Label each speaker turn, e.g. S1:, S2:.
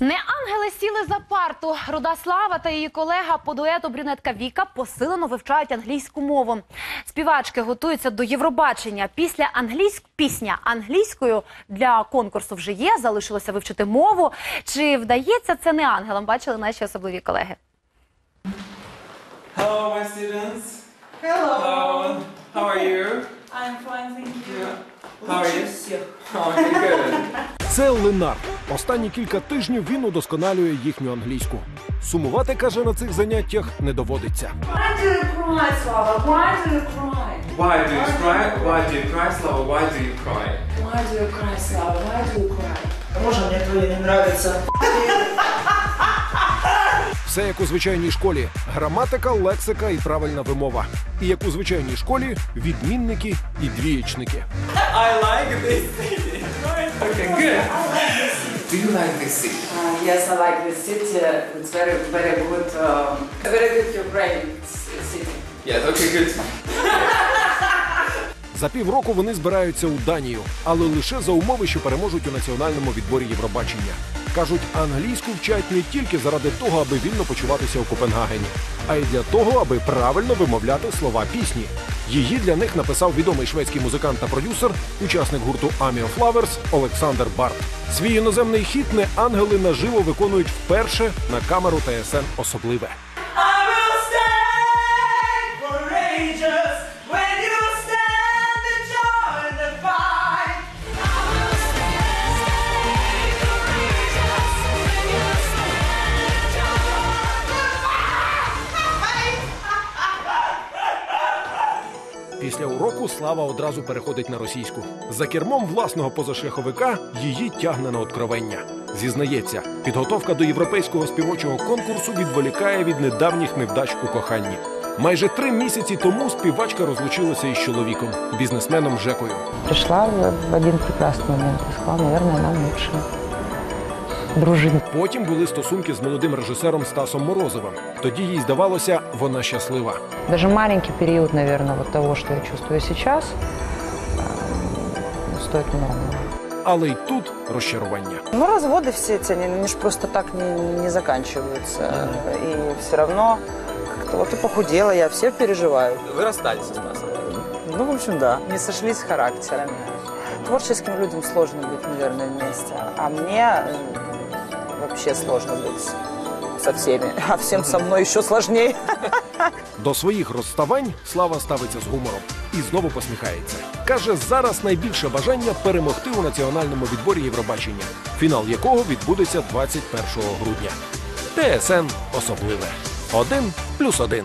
S1: Не ангели сіли за парту. Руда Слава та її колега по дуету брюнетка Віка посилено вивчають англійську мову. Співачки готуються до Євробачення. Після англійськ пісня англійською для конкурсу вже є. Залишилося вивчити мову. Чи вдається це не ангелам? Бачили наші особливі колеги.
S2: Hello, my students.
S3: Hello.
S2: Hello. How are you?
S3: I'm fine, thank you.
S2: How are you?
S3: всех.
S2: Oh, good.
S4: Це Ленар. Останні кілька тижнів він удосконалює їхню англійську. Сумувати каже на цих заняттях не доводиться.
S3: Why do you cry, Slava? Why do you cry?
S2: Why do you cry? Why do you cry, Slava? Why do you cry?
S3: Why do you cry, Slava? Why do you cry?
S5: Можно мне твои не нравится?
S4: Все як у звичайній школі: граматика, лексика і правильна вимова. І як у звичайній школі відмінники і двієчники.
S2: I like this. Okay, good. Do you like this city?
S3: Uh, yes, I like this city. It's very, very good, um, very good Ukraine city.
S2: Yes, okay, good.
S4: За півроку вони збираються у Данію, але лише за умови, що переможуть у національному відборі Євробачення. Кажуть, англійську вчать не тільки заради того, аби вільно почуватися у Копенгагені, а й для того, аби правильно вимовляти слова пісні. Її для них написав відомий шведський музикант та продюсер, учасник гурту Amio Flowers Олександр Барт. Свій іноземний хіт не ангели наживо виконують вперше на камеру ТСН особливе. Після уроку Слава одразу переходить на російську. За кермом власного позашляховика її тягне на откровення. Зізнається, підготовка до європейського співочого конкурсу відволікає від недавніх невдач у коханні. Майже три місяці тому співачка розлучилася із чоловіком, бізнесменом Жекою.
S6: Пришла в один прекрасный момент и сказала, наверное, нам лучше дружить.
S4: Потім були стосунки з молодим режисером Стасом Морозовим. Тоді їй здавалося, вона щаслива.
S6: Даже маленький период, наверное, вот того, что я чувствую сейчас, эм, стоит многого.
S4: Але й тут розчарування.
S7: Ну, разводы все эти, они, они же просто так не, не заканчиваются. И все равно как-то вот и похудела я, все переживают.
S2: Вы расстались с Стасом?
S7: Ну, в общем, да, не сошлись характерами. Творческим людям сложно быть, наверное, вместе. А мне м, вообще сложно быть со всеми. А всем со мной еще сложнее.
S4: До своїх розставань Слава ставиться з гумором і знову посміхається. Каже, зараз найбільше бажання перемогти у національному відборі Євробачення, фінал якого відбудеться 21 грудня. ТСН особливе. Один плюс один.